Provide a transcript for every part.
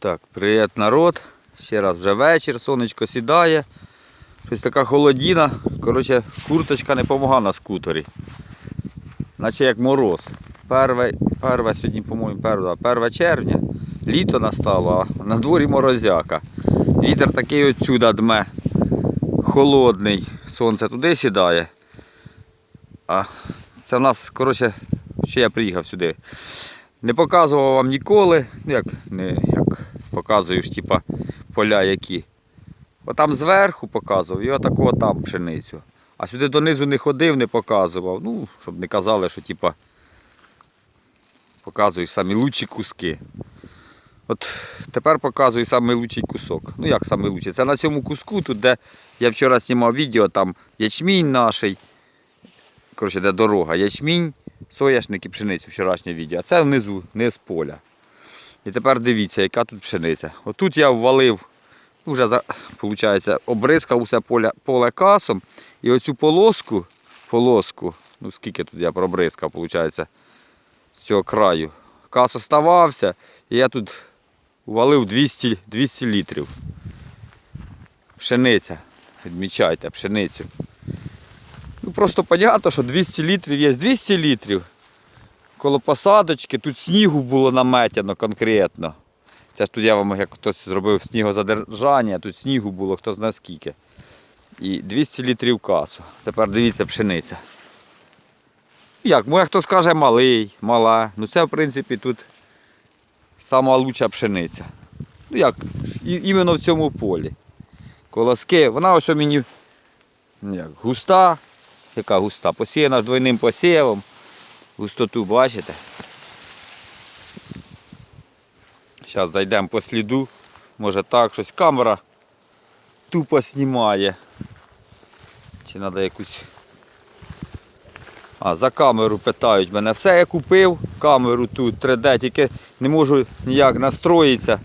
Так, привіт народ. Ще раз вже вечір, сонечко сідає. Щось така холодіна. Коротше, курточка не допомагає на скутері. Наче як мороз. Перве, перве сьогодні, по-моєму, перве, перве червня. Літо настало, а на дворі морозяка. Вітер такий отсюда дме. Холодний. Сонце туди сідає. А це в нас, коротше, ще я приїхав сюди. Не показував вам ніколи, ну як, не, показуєш, типа поля які. Бо там зверху показував і отако там пшеницю. А сюди донизу не ходив, не показував. Ну, щоб не казали, що типа показуєш самі лучші куски. От тепер показую самий лучший кусок. Ну як самий лучший? Це на цьому куску, тут де я вчора знімав відео, там ячмінь наший. Коротше, де дорога. Ячмінь, соняшник і пшеницю вчорашнє відео. А це внизу, низ поля. І тепер дивіться, яка тут пшениця. Отут я ввалив, ну, вже виходить, обризкав усе поле, поле касом. І оцю полоску, полоску, ну скільки тут я пробризкав, виходить, з цього краю. Кас оставався, і я тут ввалив 200, 200 літрів. Пшениця. Відмічайте, пшеницю. Ну просто понятно, що 200 літрів є 200 літрів. Коло посадочки, тут снігу було наметено конкретно. Це ж тут я вам як хтось зробив снігозадержання, тут снігу було хто знає скільки. І 200 літрів касу. Тепер дивіться пшениця. Як, може хто скаже малий, мала. Ну це в принципі тут сама лучша пшениця. Ну як, і, іменно в цьому полі. Колоски, вона ось у мені ну, як, густа, яка густа, посіяна ж двойним посівом. Густоту бачите? Зараз зайдемо по сліду. Може так, щось камера тупо знімає. Чи треба якусь. А, за камеру питають мене. Все я купив, камеру тут 3D, тільки не можу ніяк настроїтися.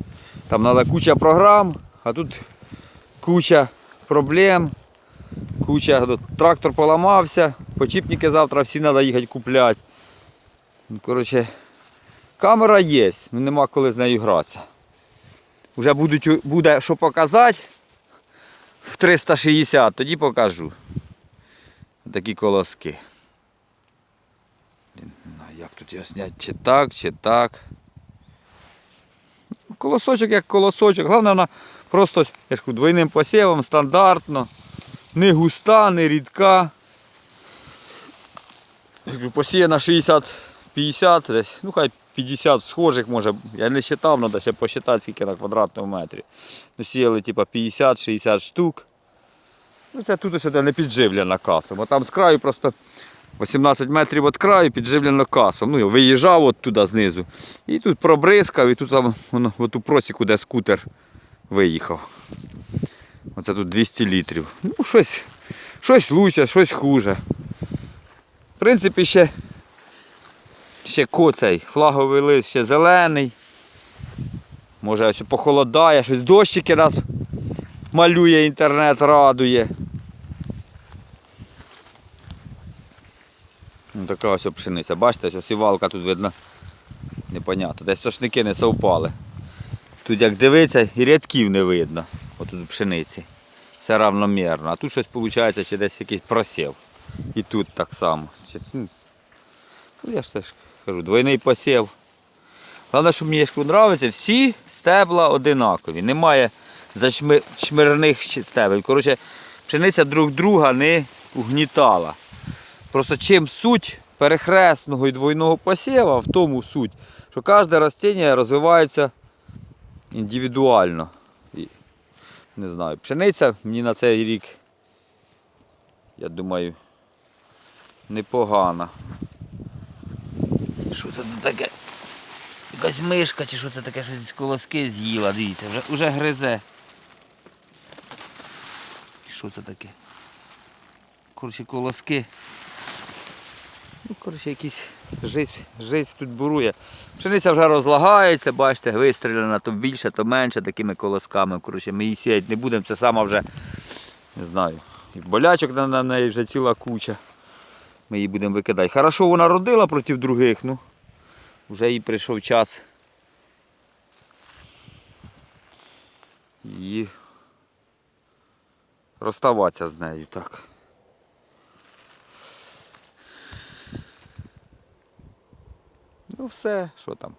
Там треба куча програм, а тут куча проблем. Куча, трактор поламався, почіпники завтра всі треба їхати купляти. Ну, коротше, камера є, ну нема коли з нею гратися. Вже будуть, буде що показати в 360, тоді покажу. Такі колоски. Як тут його зняти, чи так, чи так. Колосочок як колосочок. Головне вона просто я ж кажу, двойним посівом, стандартно. Не густа, не рідка. Я ж кажу, Посіяна 60-50 десь, ну хай 50 схожих може. Я не вважав, треба ще посчитати, скільки на квадратному метрі. Ну, сіяли типа 50-60 штук. Ну це тут ось не підживлена касом. Бо там з краю просто 18 метрів від краю підживлено касом. Ну, я виїжджав от туди знизу. І тут пробризкав, і тут там воно, от у просіку, де скутер виїхав. Оце тут 200 літрів. Ну, щось, щось лучше, щось хуже. В принципі, ще, ще коцей, флаговий лист ще зелений. Може ось похолодає, щось дощики нас малює, інтернет радує. Ну, така ось пшениця. Бачите, ось сівалка тут видно непонятно. Десь сошники не совпали. Тут як дивиться, і рядків не видно. Отут пшениці. Все равномірно. А тут щось виходить, ще десь якийсь просів. І тут так само. Ну, ну, я ж це ж кажу, двойний посів. Головне, що мені подобається, всі стебла одинакові. Немає зашмирних стебель. Коротше, пшениця друг друга не угнітала. Просто чим суть перехресного і двойного посіва, в тому суть, що кожне ростіння розвивається індивідуально. І, не знаю, пшениця мені на цей рік, я думаю, непогана. Що це тут таке? Якась мишка чи що це таке, щось колоски з'їла, дивіться, вже, вже гризе. Що це таке? Коротше, колоски. Ну, коротше, якісь жизнь, жизнь тут бурує. Пшениця вже розлагається, бачите, вистріляна то більше, то менше такими колосками. Коротше, ми її сіяти не будемо, це сама вже, не знаю, і болячок на неї вже ціла куча. Ми її будемо викидати. Хорошо вона родила проти других, ну вже їй прийшов час І розставатися з нею так. Ну все, що там?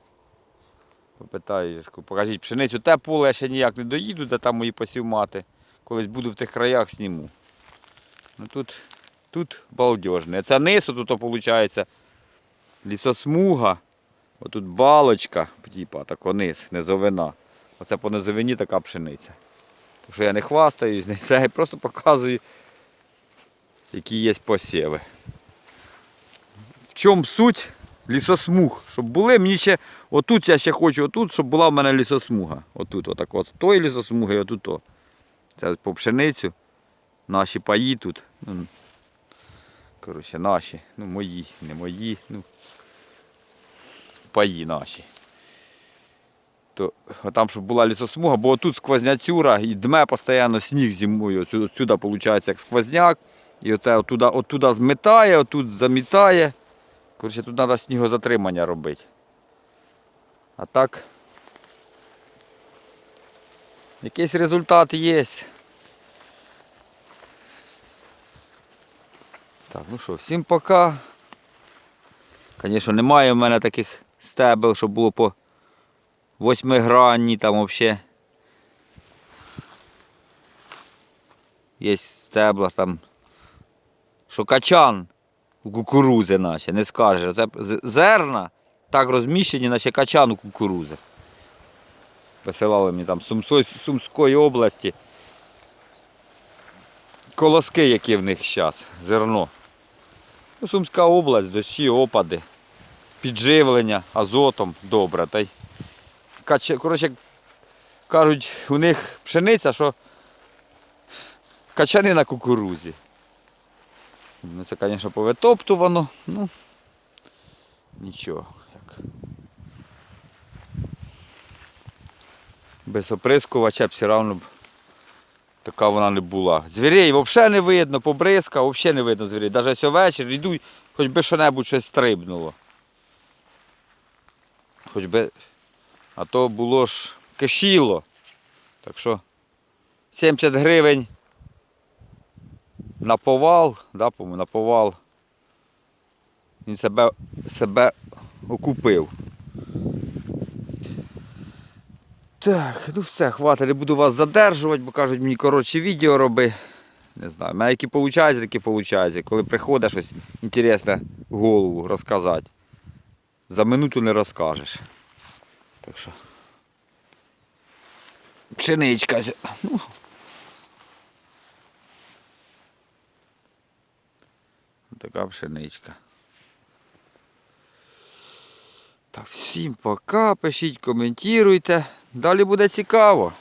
Попитаю, покажіть пшеницю. Те поле я ще ніяк не доїду, де там мої посів мати. Колись буду в тих краях сніму. Ну тут, тут балдежне. Це низ, тут виходить лісосмуга. Отут балочка, типа, так низ, низовина. Оце по низовині така пшениця. Так що я не хвастаюсь, не це, я просто показую, які є посіви. В чому суть лісосмуг? Щоб були, мені ще, отут я ще хочу, отут, щоб була в мене лісосмуга. Отут, отак от. Той лісосмуга і отут. Це по пшеницю. Наші паї тут. Коротше, наші. Ну, мої, не мої. Ну, паї наші. То а там, щоб була лісосмуга, бо тут сквозняцюра і дме постійно сніг зимою. Отсюди, виходить як сквозняк. І оте, оттуда, оттуда зметає, отут замітає. Коротше, тут треба снігозатримання робити. А так. Якийсь результат є. Так, ну що, всім пока. Звісно, немає в мене таких стебел, щоб було по восьмигранні там взагалі. Є стебла там. Що качан кукурузи наче, не скажеш. Це зерна так розміщені, наче качан у кукурузи. Висилали мені там Сумської області. Колоски, які в них зараз, зерно. Сумська область, дощі, опади, підживлення азотом добре. Та й коротше, кажуть, у них пшениця, що качани на кукурузі. Ну, це, звісно, повитоптувано, ну нічого. Як. Без оприскувача б все одно б така вона не була. Звірей взагалі не видно, побризка, взагалі не видно звірей. Навіть вечір йду, хоч би що-небудь щось стрибнуло. Хоч би. А то було ж кишіло. Так що 70 гривень на повал, да, на повал. Він себе, себе окупив. Так, ну все, хватить, не буду вас задержувати, бо кажуть, мені коротше відео роби. Не знаю, в мене які виходить, такі виходить. Коли приходить щось інтересне голову розказати. За минуту не розкажеш. Так що. Пшеничка. Ну. Така пшеничка. Так, всім пока, пишіть, коментуйте. Далі буде цікаво.